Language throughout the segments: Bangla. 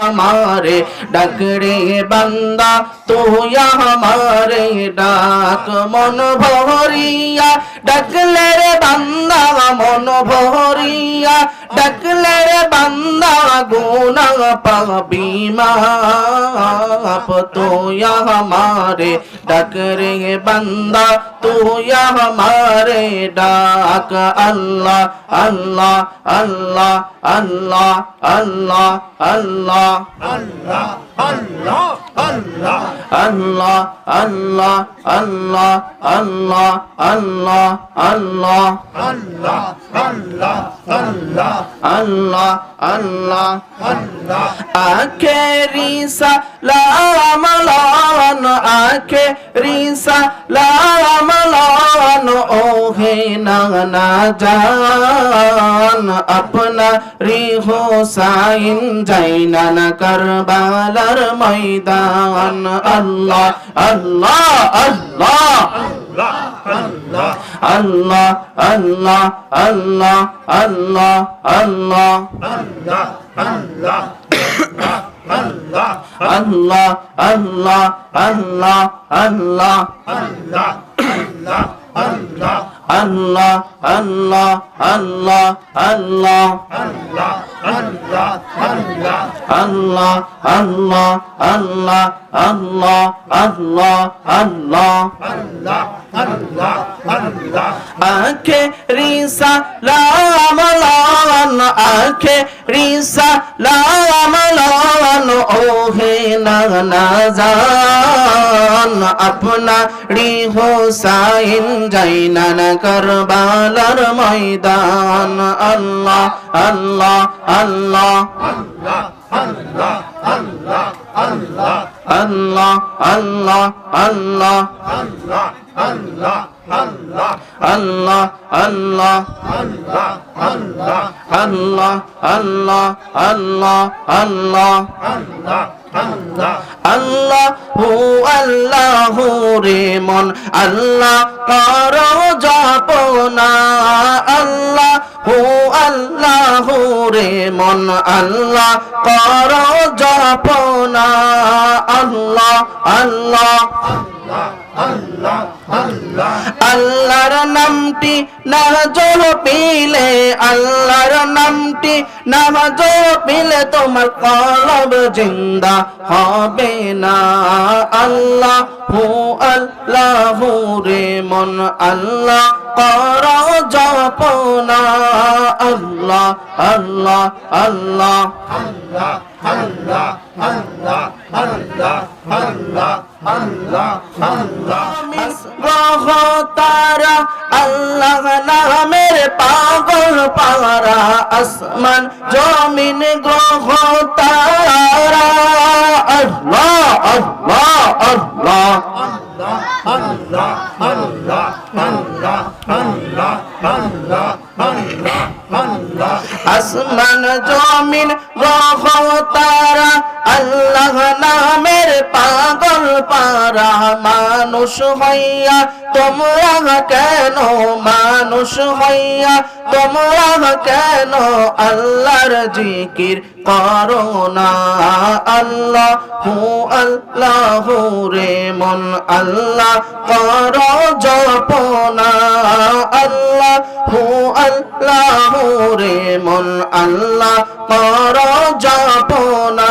हमारे डगरे बंदा तू या हमारे डाक मन भोरिया डगले रे बंदा मन भोरिया डगले रे बंदा गुना पापी माप तू या हमारे डगरे बंदा तू या हमारे डाक अल्लाह अल्लाह अल्लाह अल्लाह अल्लाह अल्लाह আল্লাহ আল্লাহ আল্লাহ Allah, Allah, Allah, Allah, Allah, Allah, আল্লাহ আল্লাহ আল্লাহ Allah, Allah. আল্লাহ আখেরি সালাম লান আখেরি সালাম লান ওহে না জান আপনা রি হোসাইন জাইনান কারবালার ময়দান। আল্লাহ আল্লাহ আল্লাহ আল্লাহ আল্লাহ আল্লাহ আল্লাহ আল্লাহ আল্লাহ। আল্লাহ আল্লাহ আল্লাহ আল্লাহ আল্লাহ। আল্লাহ আল্লাহ আল্লাহ আল্লাহ। আল্লাহ আল্লাহ আল্লাহ আল্লাহ। আল্লাহ আল্লাহ আল্লাহ আল্লাহ আল্লাহ আল্লাহ। আল্লাহ আল্লাহ আল্লাহ আল্লাহ আল্লাহ আখে রিসা লাম লান আখে রিসা লাম লান ওহে না না জান, আপনা রি হোসাইন জাইনান করবালার ময়দান। আল্লাহ আল্লাহ আল্লাহ। আল্লাহ আল্লাহ আল্লাহ। আল্লাহ আল্লাহ। আল্লাহ আল্লাহ আল্লাহ আল্লাহ। আল্লাহ আল্লাহ আল্লাহ আল্লাহ আল্লাহ হু আল্লাহ রে মন। আল্লাহ কর জপনা আল্লাহ হু আল্লাহ রে মন আল্লাহ কর জপনা আল্লাহ আল্লাহ। আল্লাহর নামটি না পিলে আল্লাহর নামটি না পিলে তোমার কলব জিন্দা হবে না। আল্লাহ হু আল্লাহ রে মন আল্লাহ কর জপনা। আল্লাহ আল্লাহ আল্লাহ। আল্লাহ। আল্লাহ আল্লাহ আল্লাহ আল্লাহ আল্লাহ আল্লাহ গ্রহ তারা আল্লাহ নামের পাগল পারা আসমান জমিন গ্রহ তারা আল্লাহ আল্লাহ আল্লাহ আল্লাহ আল্লাহ আল্লাহ আল্লাহ আল্লাহ আল্লাহ আল্লাহ আসমান জমিন তারা আল্লাহ মানুষ হইয়া, তোমরা কেন মানুষ হইয়া, তোমরা কেন আল্লাহর জিকির করো না? আল্লাহ হু আল্লাহ রে মন, আল্লাহ কর জপনা। আল্লাহ হু আল্লাহ রে মন, আল্লাহ কর জপনা।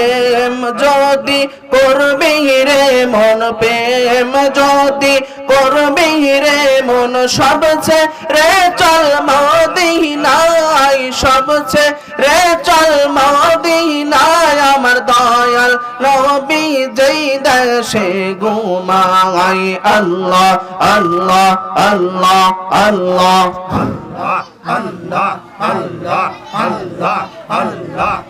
প্রেম যদি করবি রে মন, প্রেম যদি করবি রে মন সবছে রে চল মদিনায় সবছে রে চল মদিনায় আমার দয়াল নবী যেই দেশে ঘুমাই আল্লাহ। আল্লাহ আল্লাহ আল্লাহ আল্লাহ আল্লাহ।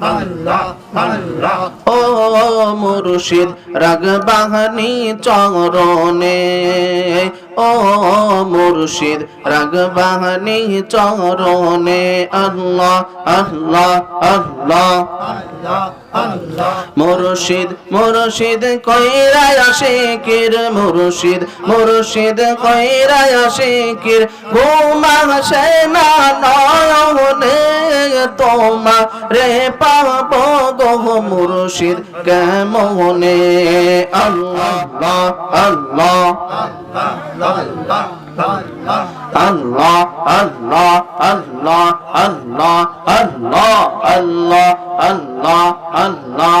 আল্লাহ আল্লাহ. ও মুর্শিদ রাগবাহানি চরণে। ও মুর্শিদ রাগবাহানি চরণে। আল্লাহ আল্লাহ আল্লাহ। মুর্শিদ মুর্শিদ কইরায় শেকির মুর্শিদ। মুর্শিদ কইরায় শেকির ঘুমা সে না নয়নে। তোমা রে পাব গো মুর্শিদ কেমনে আল্লাহ আল্লাহ আল্লাহ আল্লাহ আল্লাহ আল্লাহ আল্লাহ আল্লাহ আল্লাহ আল্লাহ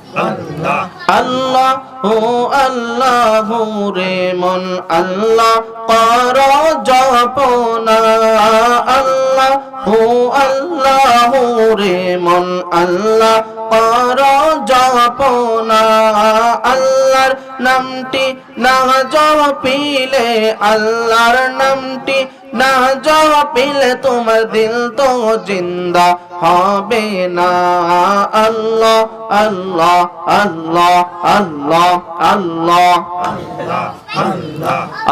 হু আল্লাহ রে মন, আল্লাহ কর জপনা। আল্লাহ হু আল্লাহ রে মন, আল্লাহ কর জপনা। আল্লাহর নামটি না জপিলে, আল্লাহর নামটি না জপিলে, তোমার দিল তো জিন্দা। হবে না আল্লাহ আল্লাহ আল্লাহ আল্লাহ আল্লাহ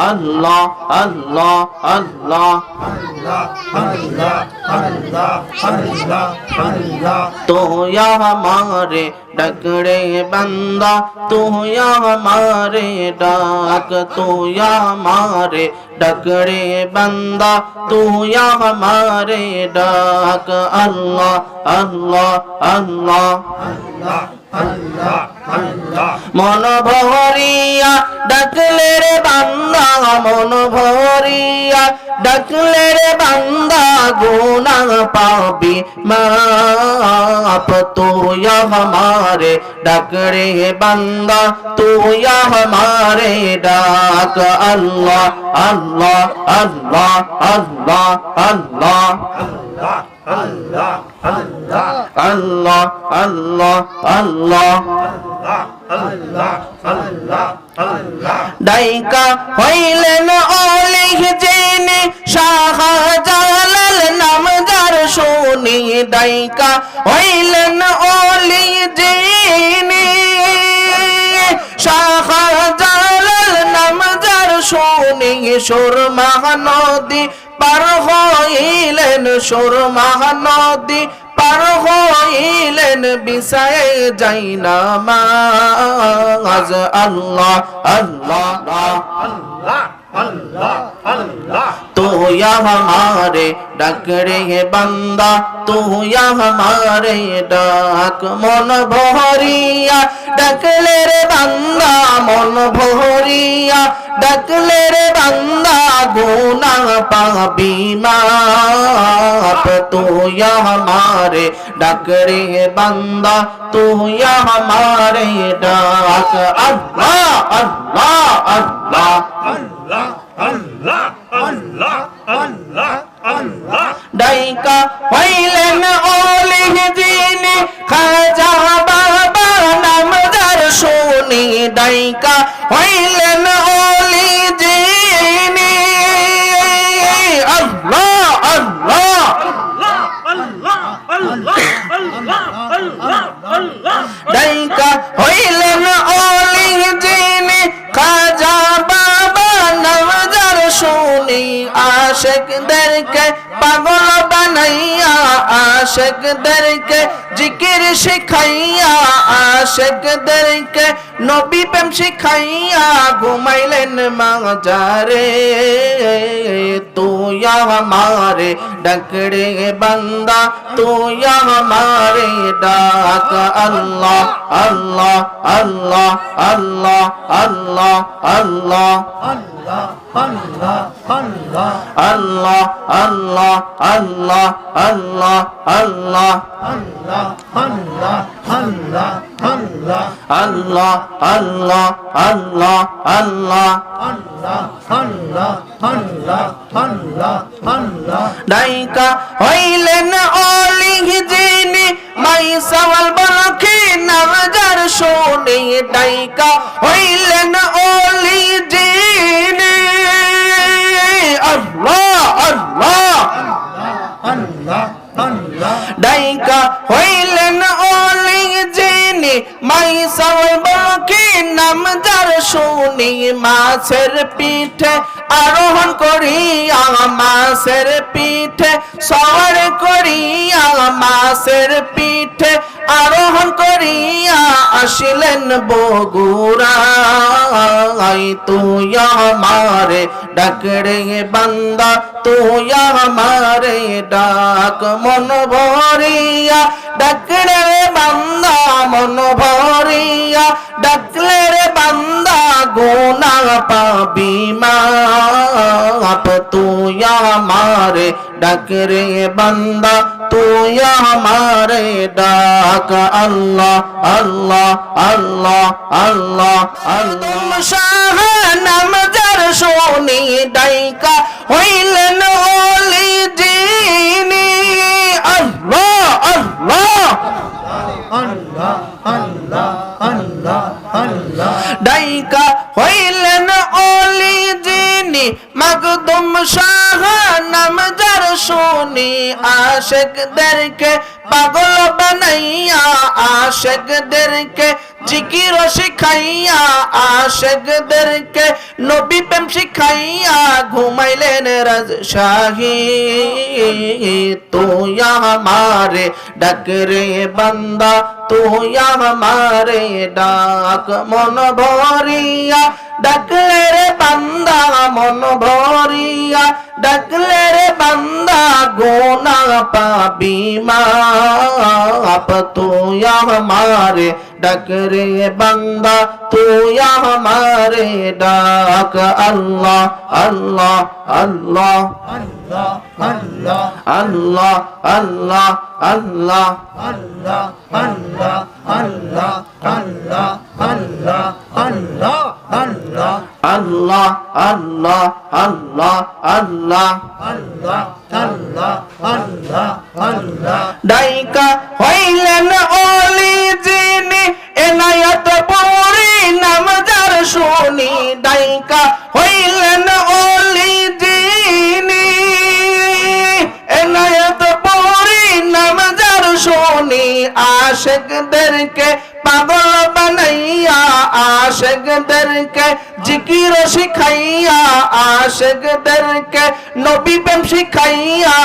আল্লাহ আল্লাহ আল্লাহ तो या हमारे डकरे बंदा तू या हमारे डाक तू या हमारे डकरे बंदा तू या हमारे डाक अल्लाह আল্লাহ আল্লাহ আল্লাহ। মন ভরিয়া ডাকলে রে বান্দা মন ভরিয়া ডাকলে রে বান্দা গুনা পাবি মাপ। তুই হমারে ডাক রে বান্দা, তুই হমারে ডাক। আল্লাহ আল্লাহ আল্লাহ আল্লাহ আল্লাহ আল্লাহ। আল্লাহ আল্লাহ ডাইকা হইলেন অলিহ জেনে শাহজালাল নাম যার শুনি। ডাইকা হইলেন অলি জেনে শাহজালাল নাম যার শুনি। সুর মহানদী পার হইলেন সোর মহানদী পার হইলেন বিষয়ে যাই না মাজ আল্লাহ আল্লাহ। तो या हमारे डाक रे बंदा तो या हमारे डाक मन भोरिया। डाकले रे बंदा मन भोरिया। डाकले रे बंदा गुना पाबी माप तो या हमारे डाक रे बंदा तो या हमारे डाक। अल्लाह अल्लाह। अल्लाह। আল্লাহ আল্লাহ আল্লাহ আল্লাহ আল্লাহ। ডাইকা হইলেন অলিহ দিনে, খাজা বাবা নামদার শুনি। ডাইকা হইলেন অলি দিনে আশেকদেরকে জিকির শিখাইয়া আশেকদেরকে নবী প্রেম শিখাইয়া ঘুমাইলেন মাজারে। তুই আমারে ডাকড়ে বান্দা, তুই আমারে ডাক। আল্লাহ আল্লাহ আল্লাহ আল্লাহ আল্লাহ আল্লাহ আল্লাহ আল্লাহ। আল্লাহ আল্লাহ আল্লাহ আল্লাহ আল্লাহ আল্লাহ। আল্লাহ আল্লাহ আল্লাহ আল্লাহ আল্লাহ আল্লাহ আল্লাহ আল্লাহ আল্লাহ আল্লাহ আল্লাহ আল্লাহ দায়িকা হইলেন অলিহ যিনি, মাই সওয়াল বলকে নাজার শোনে। দায়িকা হইলেন অলি যিনি। আল্লাহ আল্লাহ আল্লাহ আল্লাহ। ডাইকা হইলেন ওলি যিনি মাই সাল বলকি নাম যার শুনি? মাছের পিঠে আরোহণ করিয়া মাছের পিঠে সওয়ার করিয়া মাছের পিঠে, আরোহণ করিয়া আসিলেন বগুড়া তুই আমারে ডাকড়ে বান্দা, তুই আমারে ডাক মন ভরিয়া। ডাকড়ে বান্দা, মন ভরিয়া। ডাকলে রে বান্দা গোনা পাবি মাপ তুই আমারে ডাকরে বান্দা তুই আমারে ডাক। আল্লাহ আল্লাহ আল্লাহ আল্লাহ আল্লাহ। শাহ নাম যার শুনি ডাইকা হইলেন ওলি জিনি আল্লাহ আল্লাহ। আল্লাহ আল্লাহ আল্লাহ আল্লাহ। ডাইকা হইলেন অলি যিনি মকদুম শাহ নাম যার শুনি, আশেকদেরকে পাগল বানাইয়া, আশেকদেরকে জিকির শিখাইয়া, আশেকদেরকে নবী প্রেম শিখাইয়া, ঘুমাইলেন রাজশাহী তুই আমারে ডাকরে বান্দা, তুই আমারে ডাক, মন ভরিয়া ডাকলে রে বান্দা মন ভরিয়া ডাকলে রে বান্দা গোনা পাবি মাপ তুই আমারে ডাকরে বান্দা তুই আমারে ডাক আল্লাহ আল্লাহ আল্লাহ আল্লাহ আল্লাহ আল্লাহ আল্লাহ আল্লাহ আল্লাহ আল্লাহ আল্লাহ আল্লাহ আল্লাহ আল্লাহ আল্লাহ আল্লাহ আল্লাহ। আল্লাহ আল্লাহ আল্লাহ ডাইকা হইলেন অলি যিনি, এনায়ত পৌরি নাম যার শুনি। ডাইকা হইলেন অলি যিনি, এনায়ত শুনি আশেকদেরকে পাগল বানাইয়া, আশেকদেরকে জিকির শিখাইয়া, আশেকদেরকে নবী প্রেম শিখাইয়া,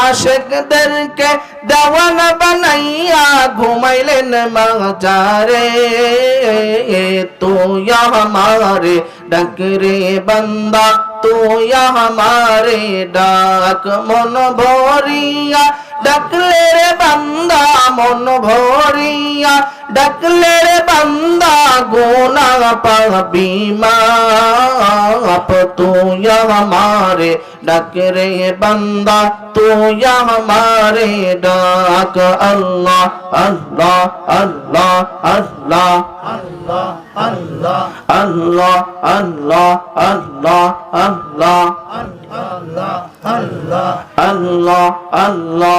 আশেকদেরকে দেওয়ানা বানাইয়া ঘুমাইলেন মাজারে। তুই আমারে ডাকরে বান্দা, তুই আমারে ডাক মন ভরিয়া ডাকলে রে বান্দা মন ভরিয়া ডাকলে রে বান্দা গোনা পাবি মাপ তুই আমারে ডাকরে বান্দা, তুই আমারে ডাক। আল্লাহ আল্লাহ আল্লাহ আল্লাহ আল্লাহ আল্লাহ। আল্লাহ আল্লাহ আল্লাহ আল্লাহ। আল্লাহ আল্লাহ আল্লাহ।